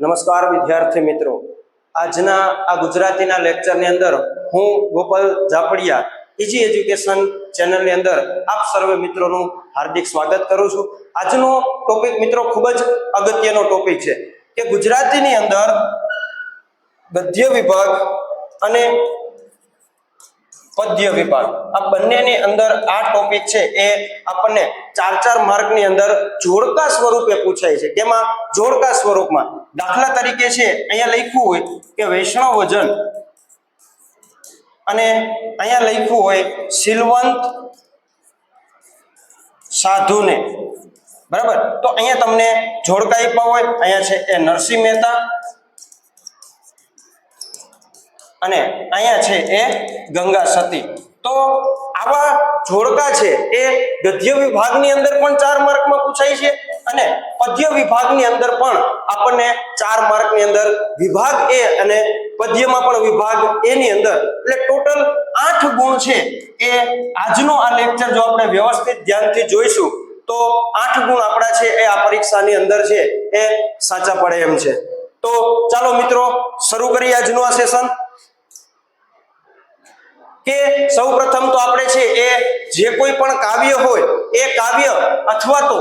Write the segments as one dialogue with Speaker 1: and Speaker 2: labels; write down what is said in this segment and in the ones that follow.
Speaker 1: નમસ્કાર વિદ્યાર્થી મિત્રો. આજના આ ગુજરાતીના લેક્ચરની અંદર હું ગોપાલ ઝાપડિયા ઇઝી એજ્યુકેશન ચેનલની અંદર આપ સર્વે મિત્રોનું હાર્દિક સ્વાગત કરું છું. આજનો ટોપિક મિત્રો ખૂબ જ અગત્યનો ટોપિક છે કે ગુજરાતીની અંદર ગદ્ય વિભાગ અને પદ્ય વિભાગ આ બંનેની અંદર આ ટોપિક છે એ આપણને ચાર ચાર માર્કની અંદર જોડકા સ્વરૂપે પૂછાય છે. કેમાં જોડકા સ્વરૂપમાં દાખલા તરીકે છે, અહીંયા લખ્યું હોય કે વૈષ્ણવ વજન. અને અહીંયા લખ્યું હોય સિલવંત સાધુને. બરાબર? તો અહીંયા તમને જોડકા આપ્યા હોય, અહીંયા છે એ નરસિંહ મહેતા. અને અહીંયા છે એ ગંગા સતી. તો આવા જોડકા છે એ ગદ્ય વિભાગની અંદર પણ ચાર માર્કમાં પૂછાય છે અને પદ્ય વિભાગની અંદર પણ આપણને ચાર માર્કની અંદર વિભાગ એ અને પદ્યમાં પણ વિભાગ એની અંદર એટલે ટોટલ આઠ ગુણ છે એ આજનો આ લેક્ચર જો આપણે વ્યવસ્થિત ધ્યાનથી જોઈશું, તો આઠ ગુણ આપણા છે એ આ પરીક્ષાની અંદર છે એ સાચા પડે એમ છે. તો ચાલો મિત્રો, શરૂ કરીએ આજનું આ સેશન કે સૌ પ્રથમ તો આપણે છે એ જે કોઈ પણ કાવ્ય હોય, એ કાવ્ય અથવા તો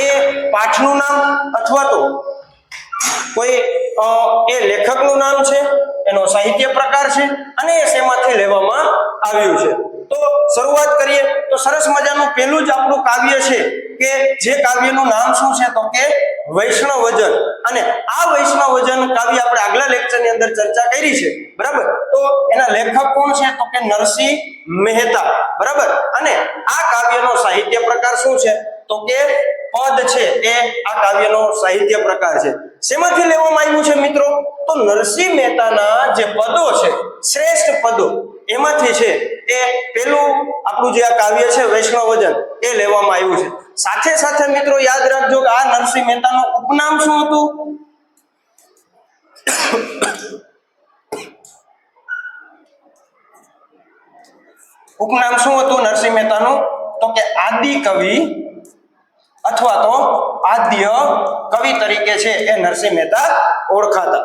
Speaker 1: એ પાઠનું નામ અથવા તો કોઈ એ લેખકનું નામ છે, એનો સાહિત્ય પ્રકાર છે અને એ શેમાંથી લેવામાં આવ્યું છે. તો શરૂઆત કરીએ, તો સરસ મજાનું પહેલું જ આપણું કાવ્ય છે કે જે કાવ્યનું નામ શું છે તો કે વૈષ્ણવજન. અને આ વૈષ્ણવજન કાવ્ય આપણે આગલા લેક્ચરની અંદર ચર્ચા કરી છે. બરાબર? તો એના લેખક કોણ છે? તો કે નરસિંહ મહેતા. બરાબર? અને આ કાવ્યનો સાહિત્ય પ્રકાર શું છે? તો કે પદ છે એ આ કાવ્યનો સાહિત્ય પ્રકાર છે. શેમાંથી લેવામાં આવ્યું છે મિત્રો? તો નરસિંહ મહેતાના જે પદો છે, શ્રેષ્ઠ પદો, એમાંથી છે એ પેલું આપણું જે આ કાવ્ય છે, વૈષ્ણવજન, એ લેવામાં આવ્યું છે. સાથે સાથે મિત્રો યાદ રાખજો કે આ નરસિંહ મહેતાનું ઉપનામ શું હતું? ઉપનામ શું હતું નરસિંહ મહેતાનું? તો કે આદિ કવિ અથવા તો આદ્ય કવિ તરીકે છે એ નરસિંહ મહેતા ઓળખાતા.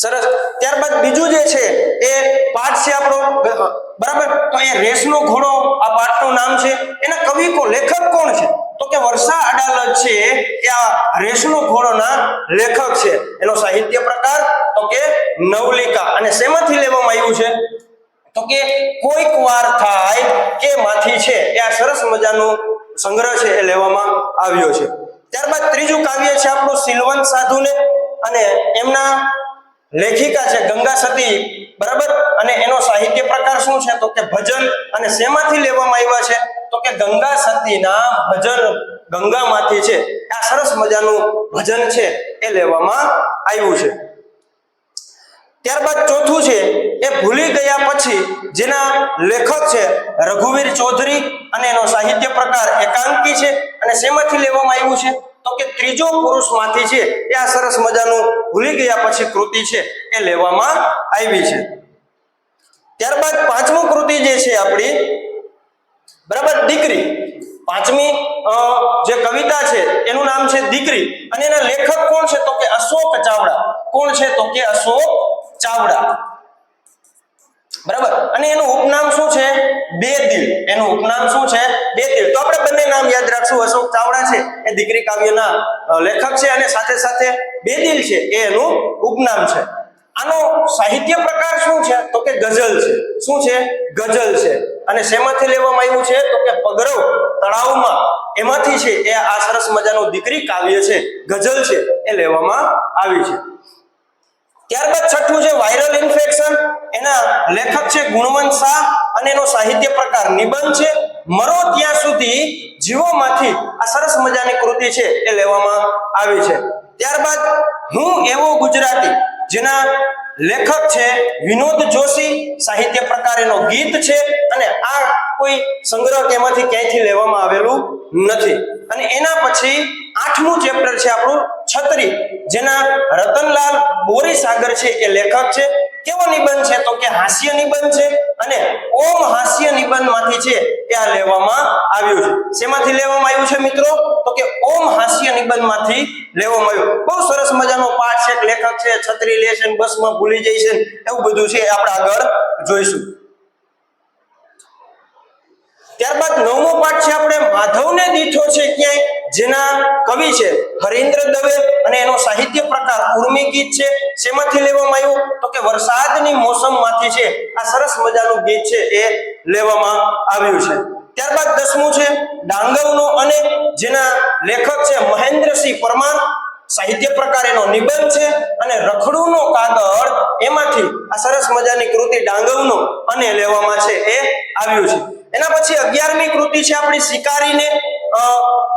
Speaker 1: સરસ. ત્યારબાદ બીજું જે છે એ પાઠ છે આપણો, બરાબર? તો એ રેસનો ઘોડો, આ પાઠનું નામ છે. એના કવિ કો લેખક કોણ છે? તો કે વર્ષા અડાલજ છે એ આ રેશનો ઘોડોના લેખક છે. એનો સાહિત્ય પ્રકાર તો કે નવલિકા. અને શેમાંથી લેવામાં આવ્યું છે? તો કે કોઈક વાર થાય કે માંથી છે એ આ સરસ મજાનો સંગ્રહ છે એ લેવામાં આવ્યો છે. ત્યારબાદ ત્રીજું કાવ્ય છે આપણું સિલવંત સાધુને. અને એમના લેખિકા છે ગંગા સતી. બરાબર? અને એનો સાહિત્ય પ્રકાર શું છે? તો કે ભજન. અને શેમાંથી લેવામાં આવ્યા છે? ગંગા સતીના ભજન ગંગામાંથી છે. આ સરસ મજાનું ભજન છે એ લેવામાં આવ્યું છે. ત્યારબાદ ચોથું છે, એ ભૂલી ગયા પછી જેના લેખક છે રઘુવીર ચૌધરી અને એનો સાહિત્ય પ્રકાર એકાંકી છે અને શેમાંથી લેવામાં આવ્યું છે? તો કે ત્રીજો પુરુષમાંથી છે. એ આ સરસ મજાનું ભૂલી ગયા પછી કૃતિ છે એ લેવામાં આવી છે. ત્યારબાદ પાંચમું કૃતિ જે છે આપણી બરાબર? દીકરી. પાંચમી જે કવિતા છે, એનું નામ છે દીકરી. અને એના લેખક કોણ છે? તો કે અશોક ચાવડા. કોણ છે? તો કે અશોક ચાવડા. બરાબર? અને એનું ઉપનામ શું છે? બે દિલ એનું ઉપનામ શું છે? બે દિલ તો આપણે બંને નામ યાદ રાખશું. અશોક ચાવડા છે, એ દીકરી કાવ્યના લેખક છે અને સાથે સાથે બે દિલ છે, એ એનું ઉપનામ છે. આનો સાહિત્ય પ્રકાર શું છે? તો કે ગઝલ છે. શું છે? ગઝલ છે. અને શેમાંથી લેવામાં આવ્યું છે? તો કે પગરવ તળાવમાં. એમાંથી છે, એ આ સરસ મજાનું દીકરી કાવ્ય છે, ગઝલ છે, એ લેવામાં આવી છે. ત્યારબાદ છઠ્ઠું છે વાયરલ ઇન્ફેક્શન એના લેખક છે, ગુણવંત શાહ અને એનો સાહિત્ય પ્રકાર નિબંધ છે. મરો ત્યાં સુધી જીવોમાંથી આ સરસ મજાની કૃતિ છે, એ લેવામાં આવી છે. ત્યારબાદ હું એવો ગુજરાતી, જેના લેખક છે, વિનોદ જોશી, સાહિત્ય પ્રકાર એનો ગીત છે અને આ કોઈ સંગ્રહ કે એમાંથી ક્યાંયથી લેવામાં આવેલું નથી. અને એના પછી આઠમું ચેપ્ટર છે આપણું છત્રી, જેના રતનલાલ બોરીસાગર છે એ લેખક છે. કેવો નિબંધ છે? તો કે હાસ્ય નિબંધ છે અને ઓમ હાસ્ય નિબંધમાંથી છે એ આ લેવામાં આવ્યું છે. શેમાંથી લેવામાં આવ્યું છે મિત્રો? તો કે ઓમ હાસ્ય નિબંધમાંથી લેવામાં આવ્યું. બહુ સરસ મજાનો પાઠ છે લેખક છે, છત્રી લે છે બસમાં ભૂલી જાય છે એવું બધું છે આપણે આગળ જોઈશું. ત્યારબાદ નવમો પાઠ છે આપણે માધવને દીઠો છે ક્યાંય, જેના કવિ છે હરેન્દ્ર દવે અને એનો સાહિત્ય પ્રકાર ઉર્મી ગીત છે. શેમાંથી લેવામાં આવ્યું? તો કે વરસાદની મોસમમાંથી છે. આ સરસ મજાનું ગીત છે એ લેવામાં આવ્યું છે. ત્યારબાદ દસમું છે ડાંગરનો અને જેના લેખક છે મહેન્દ્રસિંહ પરમાર, સાહિત્ય પ્રકાર એનો નિબંધ છે અને રખડુનો કાગળ એમાંથી આ સરસ મજાની કૃતિ ડાંગવનો અને લેવામાં છે એ આવ્યું છે. એના પછી અગિયારમી કૃતિ છે આપણી શિકારીને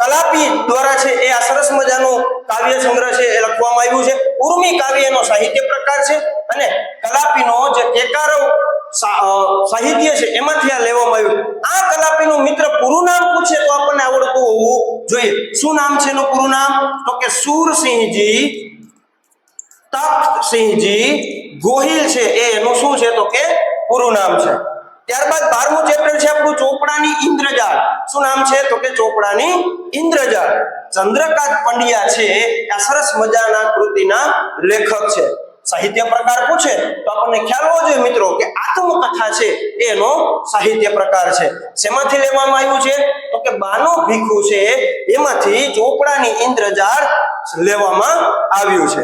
Speaker 1: કલાપી દ્વારા છે એ આ સરસ મજાનું કાવ્ય સંગ્રહ છે એ લખવામાં આવ્યું છે. ઉર્મી કાવ્ય એનો સાહિત્ય પ્રકાર છે અને કલાપીનો જે કેકારવ સાહિત્ય છે એમાંથી આ લેવામાં આવ્યું. આ કલાપીનું મિત્ર પૂરું નામ પૂછે તો આપણને આવડતું હોવું જોઈએ. શું નામ છે એનું પૂરું નામ? તો કે સુરસિંહજી તખ્તસિંહજી ગોહિલ છે એ એનું શું છે તો કે પૂરું નામ છે. ત્યારબાદ બારમું ચેપ્ટર છે આપણું ચોપડાની ઇન્દ્રજાળ. શું નામ છે? તો કે ચોપડાની ઇન્દ્રજાળ. ચંદ્રકાંત પંડ્યા છે, આ સરસ મજાના કૃતિના લેખક છે. સાહિત્ય પ્રકાર પૂછે, તો આપણને ખ્યાલ હોવો જોઈએ મિત્રો કે આત્મકથા છે, એનો સાહિત્ય પ્રકાર છે. શેમાંથી લેવામાં આવ્યું છે? તો કે બાનો ભીખુ છે, એમાંથી ચોપડાની ઇન્દ્રજાળ લેવામાં આવ્યું છે.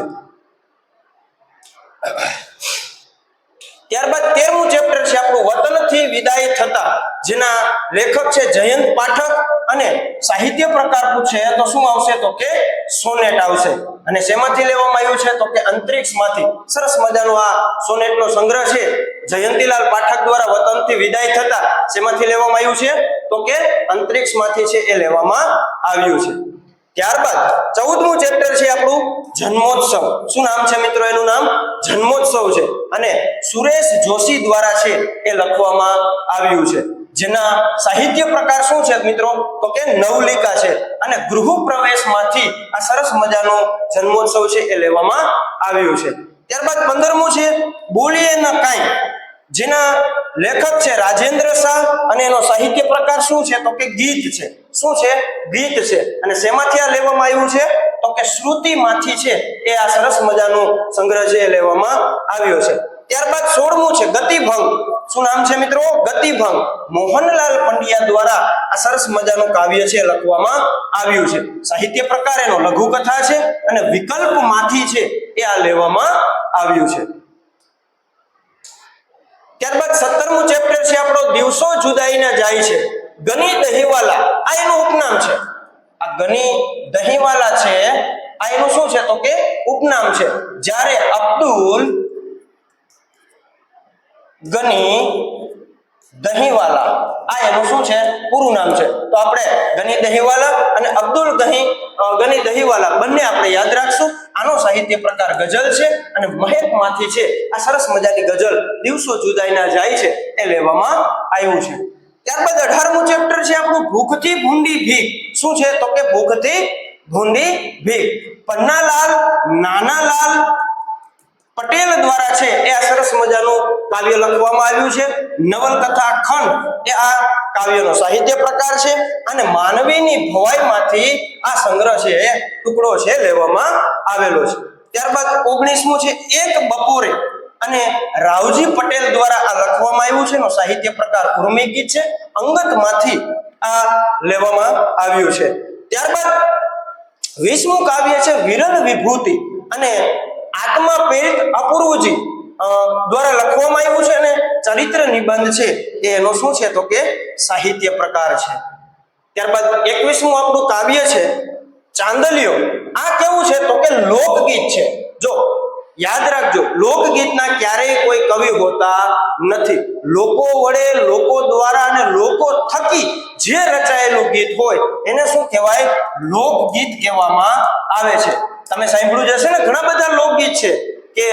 Speaker 1: ત્યારબાદ તેરમું ચેપ્ટર છે, આપણું વતનથી વિદાય થતા, જેના લેખક છે જયંત પાઠક અને સાહિત્ય પ્રકાર પૂછે, તો શું આવશે? તો કે સોનેટ આવશે. અને શેમાંથી લેવામાં આવ્યું છે? તો કે અંતરિક્ષમાંથી. સરસ મજાનો આ સોનેટનો સંગ્રહ છે. જયંતીલાલ પાઠક દ્વારા વતનથી વિદાય થતા, શેમાંથી લેવામાં આવ્યું છે? તો કે અંતરિક્ષમાંથી છે, એ લેવામાં આવ્યું છે. ત્યારબાદ ચૌદમું ચેપ્ટર છે આપણું જન્મોત્સવ. શું નામ છે મિત્રો? એનું નામ જન્મોત્સવ છે. અને સુરેશ જોશી દ્વારા છે એ લખવામાં આવ્યું છે. જેના સાહિત્ય પ્રકાર શું છે મિત્રો? તો કે નવલિકા છે. અને ગૃહ પ્રવેશમાંથી આ સરસ મજાનો જન્મોત્સવ છે એ લેવામાં આવ્યું છે. ત્યારબાદ પંદરમું છે, બોલીએ ન કાંઈ. જેના લેખક છે રાજેન્દ્ર શાહ અને એનો સાહિત્ય પ્રકાર શું છે? તો કે ગીત છે. શું છે? ગીત છે. અને શેમાંથી આ લેવામાં આવ્યું છે? તો કે શ્રુતિમાંથી છે. એ આ સરસ મજાનો સંગ્રહ છે લેવામાં આવ્યો છે. ત્યારબાદ સોળમું છે, ગતિભંગ. શું નામ છે મિત્રો? ગતિભંગ. મોહનલાલ પંડ્યા દ્વારા આ સરસ મજાનું કાવ્ય છે લખવામાં આવ્યું છે. સાહિત્ય પ્રકાર એનો લઘુકથા છે અને વિકલ્પમાંથી છે એ આ લેવામાં આવ્યું છે. ત્યારબાદ સત્તરમું ચેપ્ટર છે આપણો દિવસો જુદાઈના જાય છે. ગની દહીવાલા. આ એનું ઉપનામ છે. આ ગની દહીવાલા છે. આ એનું શું છે? તો કે ઉપનામ છે. જ્યારે અબ્દુલ ગની દહીવાલા. આ એનું શું છે? પૂરું નામ છે. તો આપણે ગની દહીવાલા અને અબ્દુલ ગહી ગની દહીવાલા બંને આપણે યાદ રાખશું. આનો સાહિત્ય પ્રકાર ગઝલ છે અને મહેકમાંથી છે. આ સરસ મજાની ગઝલ દિવસો જુદાઈના જાય છે એ લેવામાં આવ્યું છે. ત્યારબાદ અઢારમું ચેપ્ટર છે આપણું ભૂખથી ભૂંડી ભીખ. શું છે? તો કે ભૂખથી ભૂંડી ભીખ. પન્નાલાલ, નાનાલાલ પટેલ દ્વારા છે એ આ સરસ મજાનું કાવ્ય લખવામાં આવ્યું છે. નવલકથા ખંડ એ આ કાવ્યનો સાહિત્ય પ્રકાર છે અને માનવીની ભવાઈમાંથી આ સંગ્રહ છે ટુકડો છે લેવામાં આવેલો છે. ત્યારબાદ ઓગણીસમું છે એક બપોરે અને રાવજી પટેલ દ્વારા આ લખવામાં આવ્યું છે. એનો સાહિત્ય પ્રકાર ઉર્મી ગીત છે. અંગતમાંથી આ લેવામાં આવ્યું છે. ત્યારબાદ વીસમું કાવ્ય છે વિરલ વિભૂતિ અને આત્મા પીડિત અપૂર્વજી દ્વારા લખવામાં આવ્યું છે અને ચરિત્ર નિબંધ છે એ એનો શું છે તો કે સાહિત્ય પ્રકાર છે. ત્યારબાદ એકવીસમું આપણું કાવ્ય છે, ચાંદલિયો. આ કેવું છે તો કે લોકગીત છે. જો, યાદ રાખજો, લોકગીતના ક્યારેય કોઈ કવિ હોતા નથી. લોકો વડે લોકો દ્વારા અને લોકો થકી જે રચાયેલું ગીત હોય, એને શું કહેવાય? લોકગીત કહેવામાં આવે છે. તમે સાંભળ્યું જશે ને, ઘણા બધા લોકગીત છે કે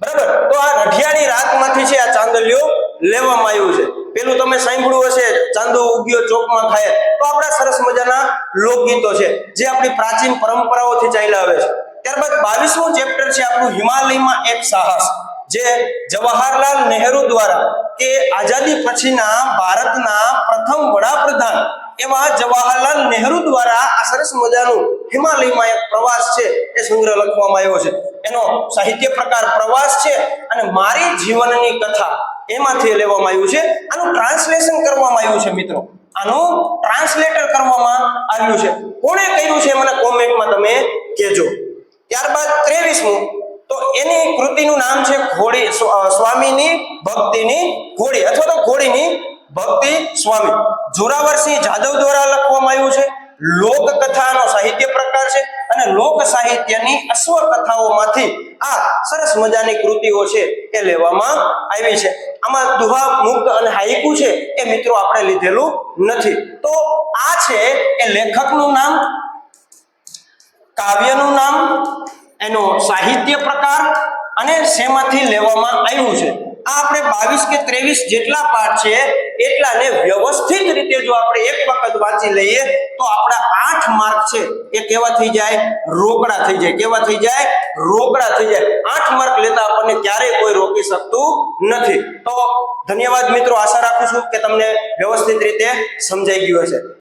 Speaker 1: બરાબર? તો આ રઢિયાની રાત ઝાડમાંથી છે આ ચાંદલિયો લેવામાં આવ્યું છે. પેલું તમે સાંભળ્યું હશે, ચાંદો ઉગ્યો, ચોકમાં ખાય. તો આપણા સરસ મજાના લોકગીતો છે, જે આપણી પ્રાચીન પરંપરાઓથી ચાલ્યા આવે છે. ત્યારબાદ બાવીસમું ચેપ્ટર છે આપણું હિમાલયમાં એક સાહસ, જે જવાહરલાલ નહેરુ દ્વારા કે આઝાદી પછીના ભારતના પ્રથમ વડાપ્રધાન એવા જવાહરલાલ નહેરુ દ્વારા આ સરસ મજાનું હિમાલયમાં એક પ્રવાસ છે એ સંગ્રહ લખવામાં આવ્યો છે. એનો સાહિત્ય પ્રકાર પ્રવાસ છે અને મારી જીવનની કથા એમાંથી લેવામાં આવ્યું છે. આનું ટ્રાન્સલેશન કરવામાં આવ્યું છે મિત્રો. આનું ટ્રાન્સલેટર કરવામાં આવ્યું છે. કોણે કર્યું છે મને કોમેન્ટમાં તમે કહેજો. ત્યારબાદ ત્રેવીસમું તો એની કૃતિનું નામ છે ઘોડી સ્વામીની ભક્તિની ઘોડી અથવા તો ઘોડીની ભક્તિ સ્વામી. જોરાવરસિંહ જાદવ દ્વારા લખવામાં આવ્યું છે. લોકકથાનો સાહિત્ય પ્રકાર છે અને લોક સાહિત્યની અશ્વ કથાઓમાંથી આ સરસ મજાની કૃતિઓ છે એ લેવામાં આવી છે. આમાં દુહા મુક્ત અને હાઈકુ છે એ મિત્રો આપણે લીધેલું નથી. તો આ છે એ લેખકનું નામ, કાવ્યનું નામ એનો સાહિત્ય પ્રકાર અને શેમાંથી લેવામાં આવ્યું છે. આ આપણે બાવીસ કે ત્રેવીસ જેટલા પાઠ છે, એટલાને વ્યવસ્થિત રીતે જો આપણે એક વખત વાંચી લઈએ, તો આપણા આઠ માર્ક છે, એ કેવા થઈ જાય? રોકડા થઈ જાય. કેવા થઈ જાય? રોકડા થઈ જાય. આઠ માર્ક લેતા આપણને ક્યારેય કોઈ રોકી શકતું નથી. તો ધન્યવાદ મિત્રો, આશા રાખું છું કે તમને વ્યવસ્થિત રીતે સમજાઈ ગયું હશે.